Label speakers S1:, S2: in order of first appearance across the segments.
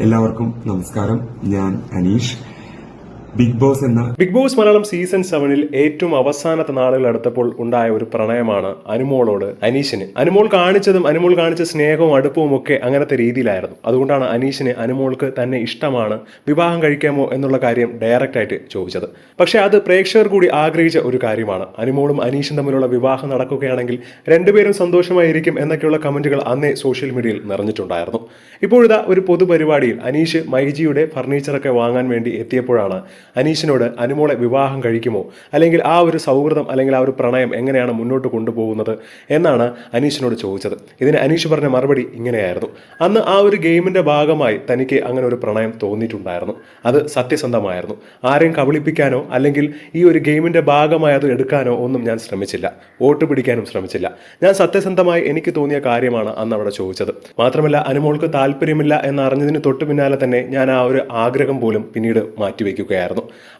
S1: എല്ലാവർക്കും നമസ്കാരം. ഞാൻ അനീഷ്. ബിഗ് ബോസ് എന്ന
S2: ബിഗ് ബോസ് മലയാളം സീസൺ സെവനിൽ ഏറ്റവും അവസാനത്തെ നാളുകൾ അടുത്തപ്പോൾ ഉണ്ടായ ഒരു പ്രണയമാണ് അനുമോളോട് അനീഷിന്. അനുമോൾ കാണിച്ചതും അനുമോൾ കാണിച്ച സ്നേഹവും അടുപ്പവും ഒക്കെ അങ്ങനത്തെ രീതിയിലായിരുന്നു. അതുകൊണ്ടാണ് അനീഷിന് അനുമോൾക്ക് തന്നെ ഇഷ്ടമാണ് വിവാഹം കഴിക്കാമോ എന്നുള്ള കാര്യം ഡയറക്റ്റ് ആയിട്ട് ചോദിച്ചത്. പക്ഷേ അത് പ്രേക്ഷകർ കൂടി ആഗ്രഹിച്ച ഒരു കാര്യമാണ്. അനുമോളും അനീഷും തമ്മിലുള്ള വിവാഹം നടക്കുകയാണെങ്കിൽ രണ്ടുപേരും സന്തോഷമായിരിക്കും എന്നൊക്കെയുള്ള കമന്റുകൾ അന്നേ സോഷ്യൽ മീഡിയയിൽ നിറഞ്ഞിട്ടുണ്ടായിരുന്നു. ഇപ്പോഴിതാ ഒരു പൊതുപരിപാടിയിൽ അനീഷ് മൈജിയുടെ ഫർണിച്ചറൊക്കെ വാങ്ങാൻ വേണ്ടി എത്തിയപ്പോഴാണ് അനീഷിനോട് അനുമോളെ വിവാഹം കഴിക്കുമോ? അല്ലെങ്കിൽ ആ ഒരു സൗഹൃദം അല്ലെങ്കിൽ ആ ഒരു പ്രണയം എങ്ങനെയാണ് മുന്നോട്ട് കൊണ്ടുപോകുന്നത് എന്നാണ് അനീഷിനോട് ചോദിച്ചത്. ഇതിന് അനീഷ് പറഞ്ഞ മറുപടി ഇങ്ങനെയായിരുന്നു. അന്ന് ആ ഒരു ഗെയിമിന്റെ ഭാഗമായി തനിക്ക് അങ്ങനെ ഒരു പ്രണയം തോന്നിയിട്ടുണ്ടായിരുന്നു. അത് സത്യസന്ധമായിരുന്നു. ആരെയും കബളിപ്പിക്കാനോ അല്ലെങ്കിൽ ഈ ഒരു ഗെയിമിന്റെ ഭാഗമായി അത് എടുക്കാനോ ഒന്നും ഞാൻ ശ്രമിച്ചില്ല. വോട്ട് പിടിക്കാനും ശ്രമിച്ചില്ല. ഞാൻ സത്യസന്ധമായി എനിക്ക് തോന്നിയ കാര്യമാണ് അന്ന് അവിടെ ചോദിച്ചത്. മാത്രമല്ല അനുമോൾക്ക് താല്പര്യമില്ല എന്നറിഞ്ഞതിന് തൊട്ടു പിന്നാലെ തന്നെ ഞാൻ ആ ഒരു ആഗ്രഹം പോലും പിന്നീട് മാറ്റിവെക്കുകയായിരുന്നു.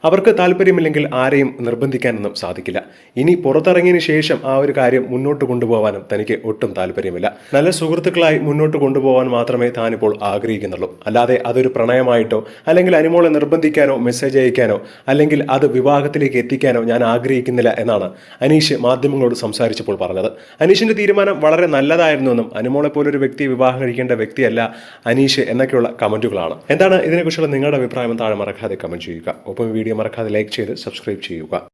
S2: അവർക്ക് താല്പര്യമില്ലെങ്കിൽ ആരെയും നിർബന്ധിക്കാനൊന്നും സാധിക്കില്ല. ഇനി പുറത്തിറങ്ങിയതിന് ശേഷം ആ ഒരു കാര്യം മുന്നോട്ട് കൊണ്ടുപോകാനും തനിക്ക് ഒട്ടും താല്പര്യമില്ല. നല്ല സുഹൃത്തുക്കളായി മുന്നോട്ട് കൊണ്ടുപോകാൻ മാത്രമേ താനിപ്പോൾ ആഗ്രഹിക്കുന്നുള്ളൂ. അല്ലാതെ അതൊരു പ്രണയമായിട്ടോ അല്ലെങ്കിൽ അനുമോളെ നിർബന്ധിക്കാനോ മെസ്സേജ് അയക്കാനോ അല്ലെങ്കിൽ അത് വിവാഹത്തിലേക്ക് എത്തിക്കാനോ ഞാൻ ആഗ്രഹിക്കുന്നില്ല എന്നാണ് അനീഷ് മാധ്യമങ്ങളോട് സംസാരിച്ചപ്പോൾ പറഞ്ഞത്. അനീഷിന്റെ തീരുമാനം വളരെ നല്ലതായിരുന്നുവെന്നും അനുമോളെ പോലൊരു വ്യക്തി വിവാഹം കഴിക്കേണ്ട വ്യക്തിയല്ല അനീഷ് എന്നൊക്കെയുള്ള കമന്റുകളാണ്. എന്താണ് ഇതിനെക്കുറിച്ചുള്ള നിങ്ങളുടെ അഭിപ്രായം താഴെ മറക്കാതെ കമന്റ് ചെയ്യുക. ഒപ്പം വീഡിയോ മറക്കാതെ ലൈക്ക് ചെയ്ത് സബ്സ്ക്രൈബ് ചെയ്യുക.